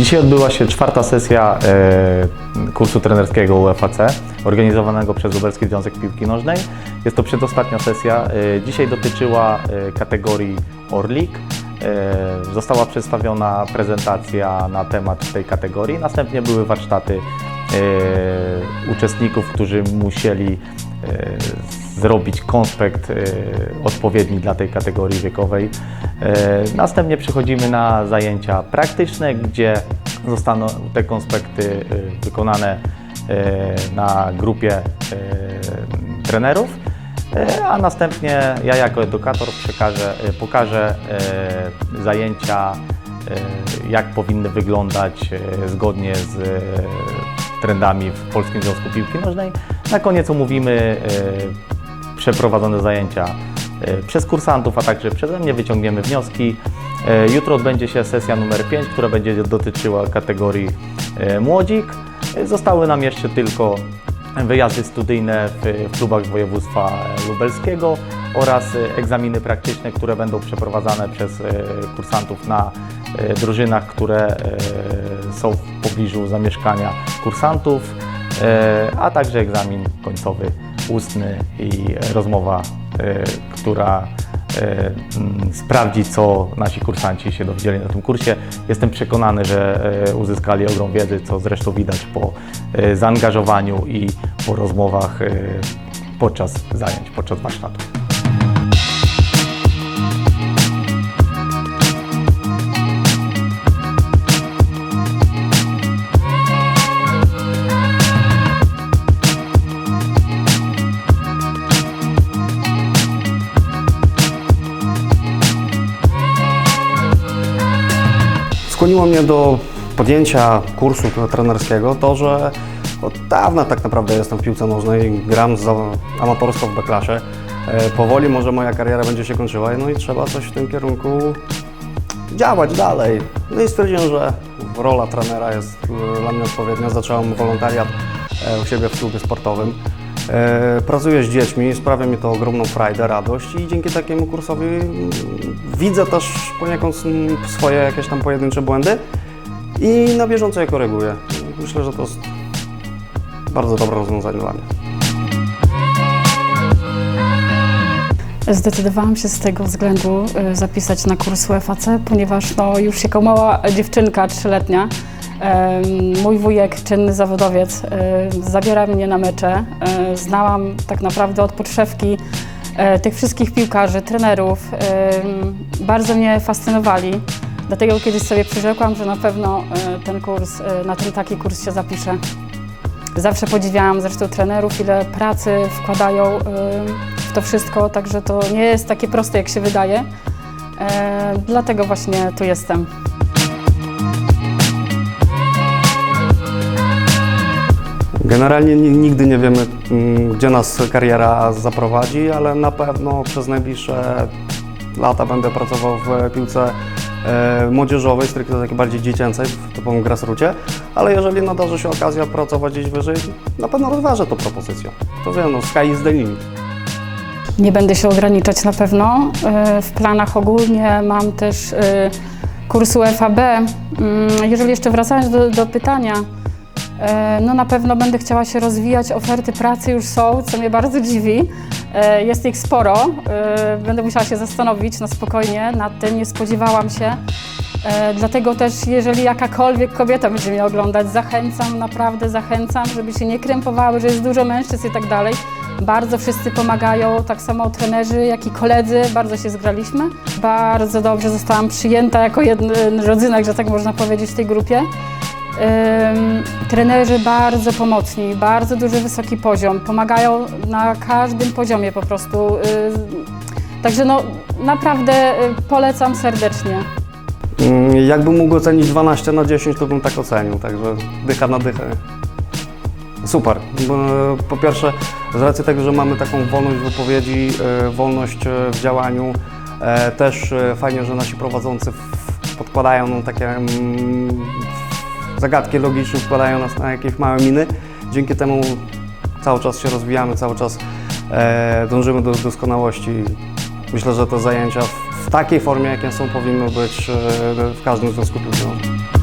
Dzisiaj odbyła się czwarta sesja e, kursu trenerskiego UFAC, organizowanego przez Lubelski Związek Piłki Nożnej. Jest to przedostatnia sesja. E, dzisiaj dotyczyła e, kategorii Orlik. Została przedstawiona prezentacja na temat tej kategorii. Następnie były warsztaty uczestników, którzy musieli zrobić konspekt e, odpowiedni dla tej kategorii wiekowej. E, Następnie przechodzimy na zajęcia praktyczne, gdzie zostaną te konspekty e, wykonane e, na grupie e, trenerów, E, a następnie ja jako edukator przekażę, e, pokażę e, zajęcia, e, jak powinny wyglądać e, zgodnie z e, trendami w Polskim Związku Piłki Nożnej. Na koniec omówimy e, przeprowadzone zajęcia e, przez kursantów, a także przeze mnie wyciągniemy wnioski. E, Jutro odbędzie się sesja numer 5, która będzie dotyczyła kategorii młodzik. Zostały nam jeszcze tylko wyjazdy studyjne w, klubach województwa lubelskiego oraz egzaminy praktyczne, które będą przeprowadzane przez kursantów na drużynach, które są w pobliżu zamieszkania kursantów, a także egzamin końcowy ustny i rozmowa, e, która e, mm, sprawdzi, co nasi kursanci się dowiedzieli na tym kursie. Jestem przekonany, że e, uzyskali ogrom wiedzy, co zresztą widać po e, zaangażowaniu i po rozmowach e, podczas zajęć, podczas warsztatów. Skłoniło mnie do podjęcia kursu trenerskiego to, że od dawna tak naprawdę jestem w piłce nożnej, gram za amatorstwo w B-klasie. E, Powoli może moja kariera będzie się kończyła, no i trzeba coś w tym kierunku działać dalej. No i stwierdziłem, że rola trenera jest e, dla mnie odpowiednia. Zacząłem wolontariat e, u siebie w klubie sportowym. E, Pracuję z dziećmi, sprawia mi to ogromną frajdę, radość i dzięki takiemu kursowi mm, widzę też poniekąd swoje jakieś tam pojedyncze błędy i na bieżąco je koryguję. Myślę, że to jest bardzo dobre rozwiązanie dla mnie. Zdecydowałam się z tego względu y, zapisać na kurs UFAC, ponieważ no, już jako mała dziewczynka trzyletnia mój wujek, czynny zawodowiec, zabiera mnie na mecze. Znałam tak naprawdę od podszewki y, tych wszystkich piłkarzy, trenerów. Bardzo mnie fascynowali. Dlatego kiedyś sobie przyrzekłam, że na pewno y, ten kurs, y, na ten taki kurs się zapiszę. Zawsze podziwiałam zresztą trenerów, ile pracy wkładają w to wszystko, także to nie jest takie proste, jak się wydaje. E, Dlatego właśnie tu jestem. Generalnie ni- nigdy nie wiemy, mm, gdzie nas kariera zaprowadzi, ale na pewno przez najbliższe lata będę pracował w piłce e, młodzieżowej, stricte takiej bardziej dziecięcej, w typowym grassroocie, ale jeżeli nadarzy się okazja pracować gdzieś wyżej, na pewno rozważę tą propozycję. To wiem, no sky is the limit. Nie będę się ograniczać na pewno. E, W planach ogólnie mam też e, kurs UFAB. Mm, Jeżeli jeszcze wracając do, do pytania, no na pewno będę chciała się rozwijać. Oferty pracy już są, co mnie bardzo dziwi. E, Jest ich sporo. E, Będę musiała się zastanowić na spokojnie nad tym. Nie spodziewałam się. E, Dlatego też, jeżeli jakakolwiek kobieta będzie mnie oglądać, zachęcam, naprawdę zachęcam, żeby się nie krępowały, że jest dużo mężczyzn i tak dalej. Bardzo wszyscy pomagają, tak samo trenerzy, jak i koledzy, bardzo się zgraliśmy. Bardzo dobrze zostałam przyjęta jako jeden rodzynek, że tak można powiedzieć, w tej grupie. Trenerzy bardzo pomocni, bardzo duży, wysoki poziom, pomagają na każdym poziomie po prostu. Ym, także no, naprawdę y, polecam serdecznie. Mm, Jakbym mógł ocenić 12 na 10, to bym tak ocenił, także dycha na dychę. Super. Bo, Po pierwsze, z racji tego, że mamy taką wolność wypowiedzi, e, wolność e, w działaniu, e, też e, fajnie, że nasi prowadzący podkładają takie mm, zagadki logiczne, wkładają nas na jakieś małe miny. Dzięki temu cały czas się rozwijamy, cały czas e, dążymy do doskonałości. Myślę, że te zajęcia w, w takiej formie, jakie są powinny być e, w każdym związku nożnej.